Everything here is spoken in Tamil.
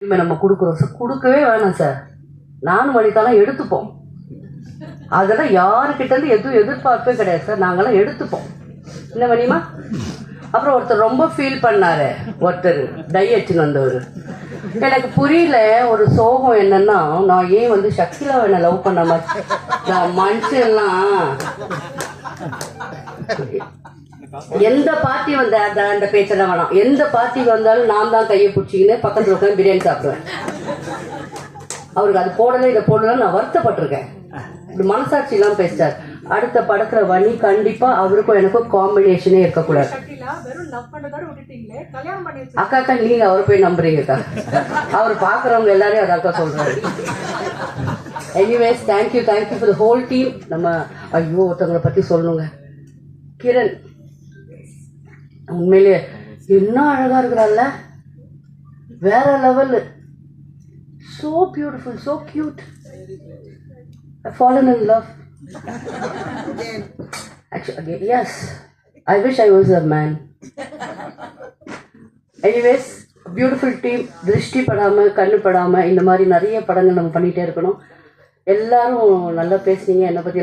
உரிமை நம்ம கொடுக்குறோம். சார் கொடுக்கவே வேணாம் சார். நானும் வனிதாலாம் எடுத்துப்போம். அதெல்லாம் யாருக்கிட்ட இருந்து எதுவும் எதிர்பார்ப்பே கிடையாது சார். நாங்கெல்லாம் எடுத்துப்போம். என்ன வழியுமா அப்புறம் ஒருத்தர் ரொம்ப ஃபீல் பண்ணாரு. ஒருத்தர் டையட்டுன்னு வந்தவர். எனக்கு புரியல ஒரு சோகம் என்னன்னா நான் ஏன் வந்து சக்திலாவை என்ன லவ் பண்ண மாதிரி நான் மனுஷன்லாம். எந்த பார்ட்டி வந்த அந்த அந்த பேச்செல்லாம் வேணாம். எந்த பார்ட்டிக்கு வந்தாலும் நான் தான் கையை பிடிச்சிக்கின்னு பக்கத்துல உட்காந்து பிரியாணி சாப்பிடுவேன். அவருக்கு அது போடல இதை போடல நான் வருத்தப்பட்டிருக்கேன். இப்படி மனசாட்சி இல்லாம பேசிட்டார். அடுத்த படத்துல வனி கண்டிப்பா அவருக்கும் எனக்கும் காம்பினேஷனே இருக்கக்கூடாது. சக்திலா வெறும் லவ் பண்ணதோட விட்டுட்டீங்களே? கல்யாணம் பண்ணி வச்சு அக்கா அக்கா நீங்க அவரை போய் நம்புறீங்கக்கா அவர் பாக்குறவங்க எல்லாரையும் அது அக்கா சொல்றாரு. Anyways thank you thank you for the whole team நம்ம ஐயோ ஒருத்தவங்களை பத்தி சொல்லணுங்க. கிரண். உண்மையிலேயே என்ன அழகா இருக்கிறாள்ல? வேற level so beautiful so cute fallen in love actually yes I wish I was a man anyways beautiful team திருஷ்டி படாமல் கண்ணு படாமல் இந்த மாதிரி நிறைய படங்கள் நம்ம பண்ணிகிட்டே இருக்கணும். எல்லாரும் நல்லா பேசுனீங்க. என்னை பற்றி